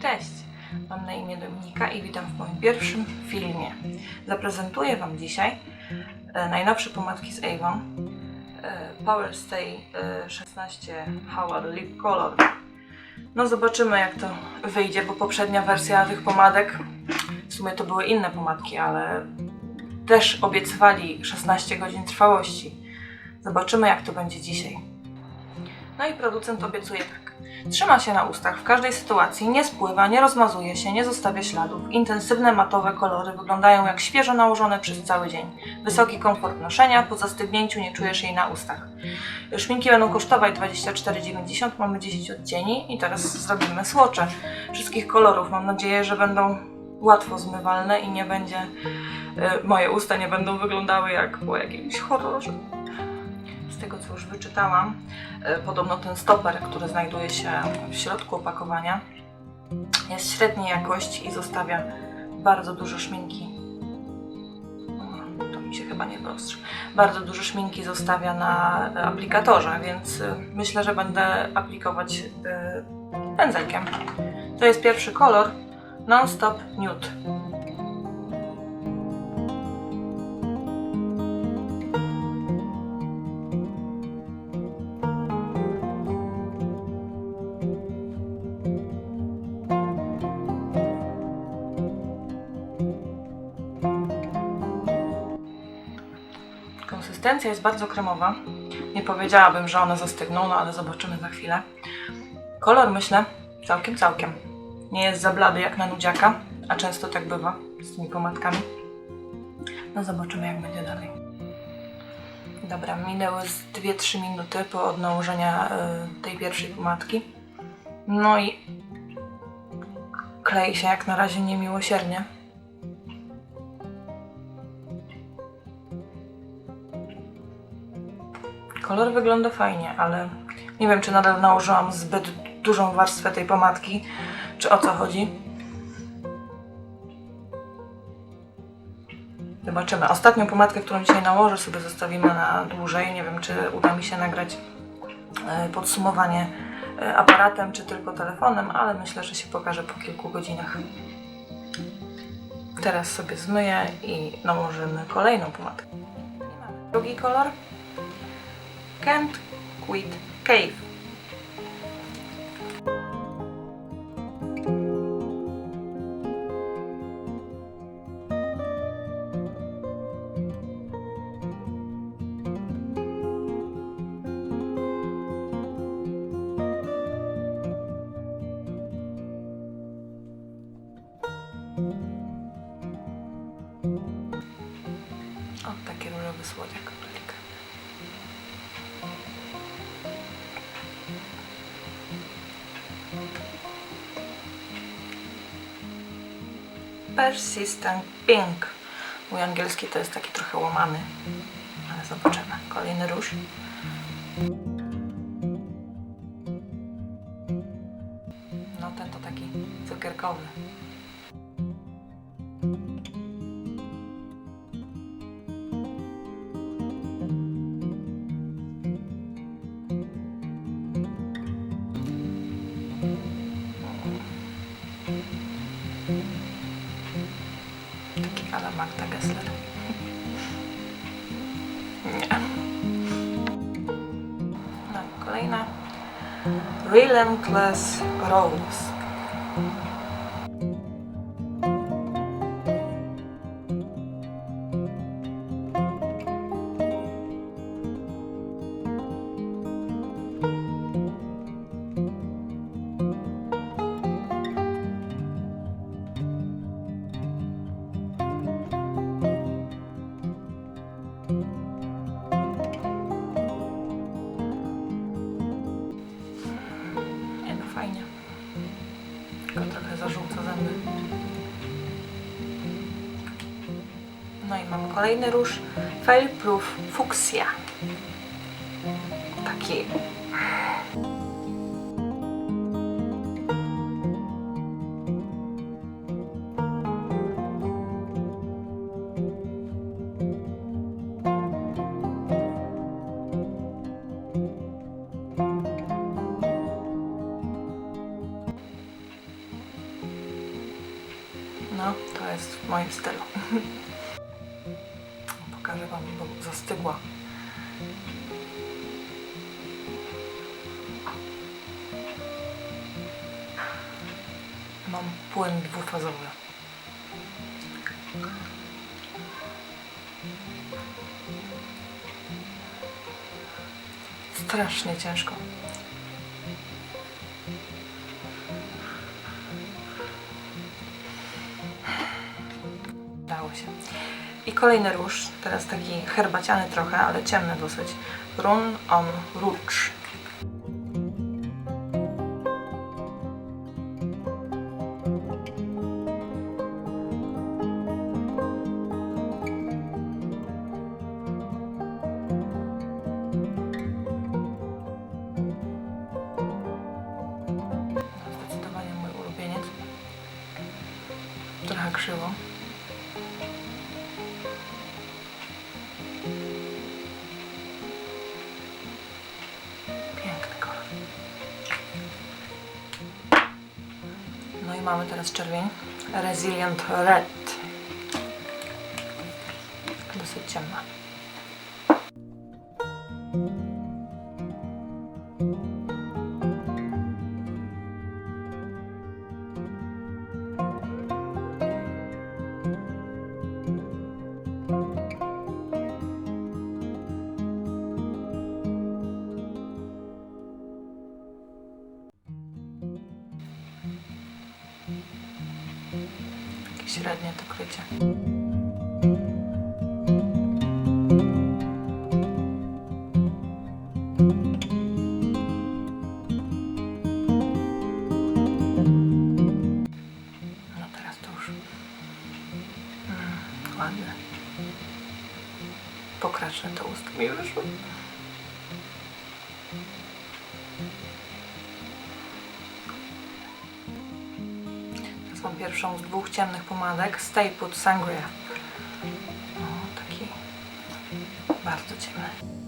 Cześć, mam na imię Dominika i witam w moim pierwszym filmie. Zaprezentuję Wam dzisiaj e, najnowsze pomadki z Avon e, Power Stay e, 16 Hour Lip Color. No zobaczymy jak to wyjdzie, bo poprzednia wersja tych pomadek, w sumie to były inne pomadki, ale też obiecywali 16 godzin trwałości. Zobaczymy jak to będzie dzisiaj. No i producent obiecuje tak. Trzyma się na ustach w każdej sytuacji, nie spływa, nie rozmazuje się, nie zostawia śladów. Intensywne matowe kolory wyglądają jak świeżo nałożone przez cały dzień. Wysoki komfort noszenia, po zastygnięciu nie czujesz jej na ustach. Szminki będą kosztować 24,90, mamy 10 odcieni i teraz zrobimy słocze wszystkich kolorów. Mam nadzieję, że będą łatwo zmywalne i nie będzie, y, moje usta nie będą wyglądały jak po jakimś horrorze. Tego co już wyczytałam, y, podobno ten stoper, który znajduje się w środku opakowania, jest średniej jakości i zostawia bardzo dużo szminki. To mi się chyba nie wyostrzy. Bardzo dużo szminki zostawia na aplikatorze, więc y, myślę, że będę aplikować y, pędzelkiem. To jest pierwszy kolor Non-Stop Nude. Konsystencja jest bardzo kremowa. Nie powiedziałabym, że one zastygną, no ale zobaczymy za chwilę. Kolor myślę całkiem, całkiem. Nie jest za blady jak na nudziaka, a często tak bywa z tymi pomadkami. No zobaczymy jak będzie dalej. Dobra, minęły z 2-3 minuty po od nałożenia y, tej pierwszej pomadki. No i klei się jak na razie niemiłosiernie. Kolor wygląda fajnie, ale nie wiem, czy nadal nałożyłam zbyt dużą warstwę tej pomadki, czy o co chodzi. Zobaczymy. Ostatnią pomadkę, którą dzisiaj nałożę, sobie zostawimy na dłużej. Nie wiem, czy uda mi się nagrać e, podsumowanie e, aparatem, czy tylko telefonem, ale myślę, że się pokaże po kilku godzinach. Teraz sobie zmyję i nałożymy kolejną pomadkę. Drugi kolor. Can't Quit Cave. Persistent Pink. Mój angielski to jest taki trochę łamany, ale zobaczymy. Kolejny róż. No ten to taki cukierkowy. Relentless Rose. I mam kolejny róż. Fail Proof Fuchsia. Taki No, to jest w moim stylu. Wam, bo zastygła. Mam płyn dwufazowy. Strasznie ciężko. I kolejny róż, teraz taki herbaciany trochę, ale ciemny dosyć. Run on Rouge. Mamy teraz czerwień. Resilient Red. Dosyć ciemna. Średnie to krycie. No teraz to już mm, ładne. Pokraczne to ust mi wyszło. Pierwszą z dwóch ciemnych pomadek. Stay Put Sangria. O, taki bardzo ciemny.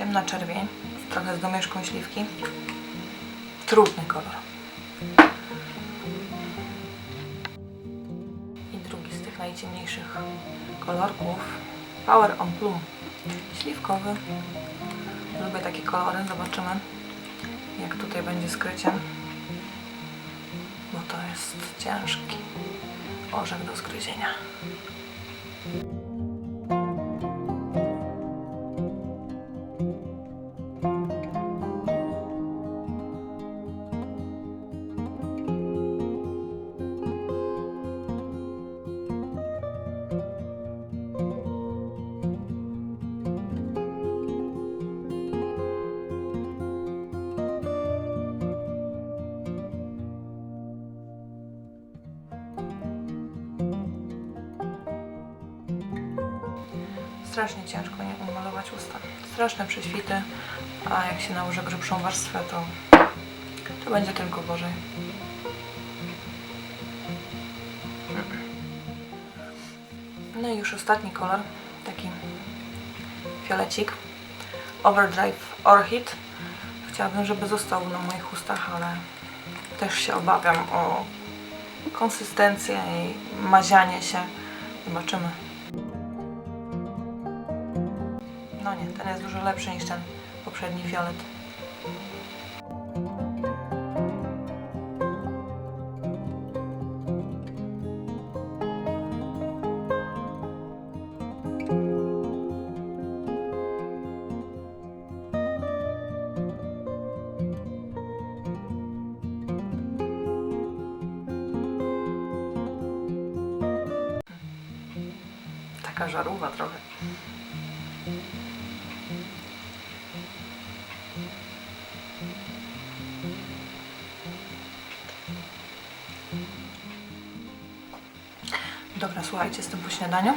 Ciemna czerwień, trochę z domieszką śliwki. Trudny kolor. I drugi z tych najciemniejszych kolorków. Power on Plum. Śliwkowy. Lubię takie kolory. Zobaczymy, jak tutaj będzie z kryciem. Bo to jest ciężki orzech do zgryzienia. Strasznie ciężko nie umalować usta. Straszne prześwity, a jak się nałoży grubszą warstwę, to, to będzie tylko gorzej. No i już ostatni kolor, taki fiolecik. Overdrive Orchid. Chciałabym, żeby został na moich ustach, ale też się obawiam o konsystencję i mazianie się. Zobaczymy. No nie, ten jest dużo lepszy niż ten poprzedni fiolet. Taka żarówa trochę. Dobra, słuchajcie, jestem po śniadaniu.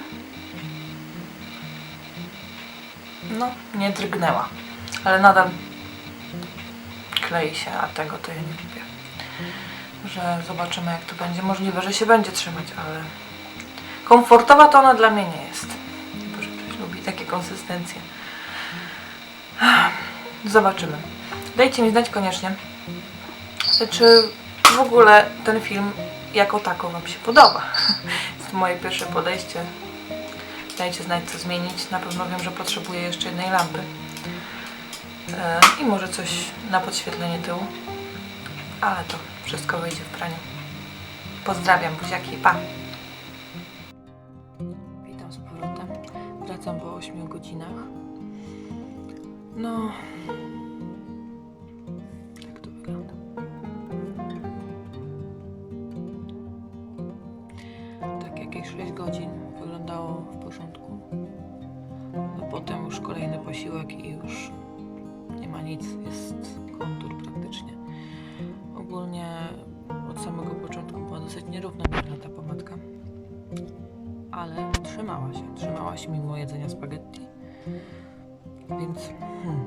No, nie drgnęła. ale nadal klei się, a tego to ja nie lubię. Że zobaczymy jak to będzie. Możliwe, że się będzie trzymać, ale komfortowa to ona dla mnie nie jest. Chyba, że ktoś lubi takie konsystencje. Zobaczymy. Dajcie mi znać koniecznie, czy w ogóle ten film jako tako Wam się podoba. Jest moje pierwsze podejście. Dajcie znać, co zmienić. Na pewno wiem, że potrzebuję jeszcze jednej lampy. E, I może coś na podświetlenie tyłu. Ale to wszystko wyjdzie w praniu. Pozdrawiam, buziaki, pa! Witam z powrotem. Wracam po 8 godzinach. No... potem już kolejny posiłek i już nie ma nic, jest kontur praktycznie. Ogólnie od samego początku była dosyć nierównomierna ta pomadka. Ale trzymała się, trzymała się mimo jedzenia spaghetti. Więc hmm,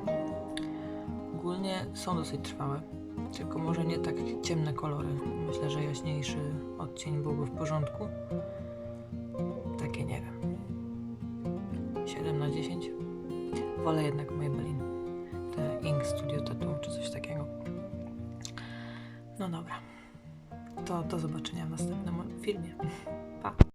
ogólnie są dosyć trwałe. Tylko może nie tak ciemne kolory. Myślę, że jaśniejszy odcień byłby w porządku. Takie nie wiem. 7 na 10. Wolę jednak Maybelline. Te Ink Studio Tattoo czy coś takiego. No dobra. To do zobaczenia w następnym filmie.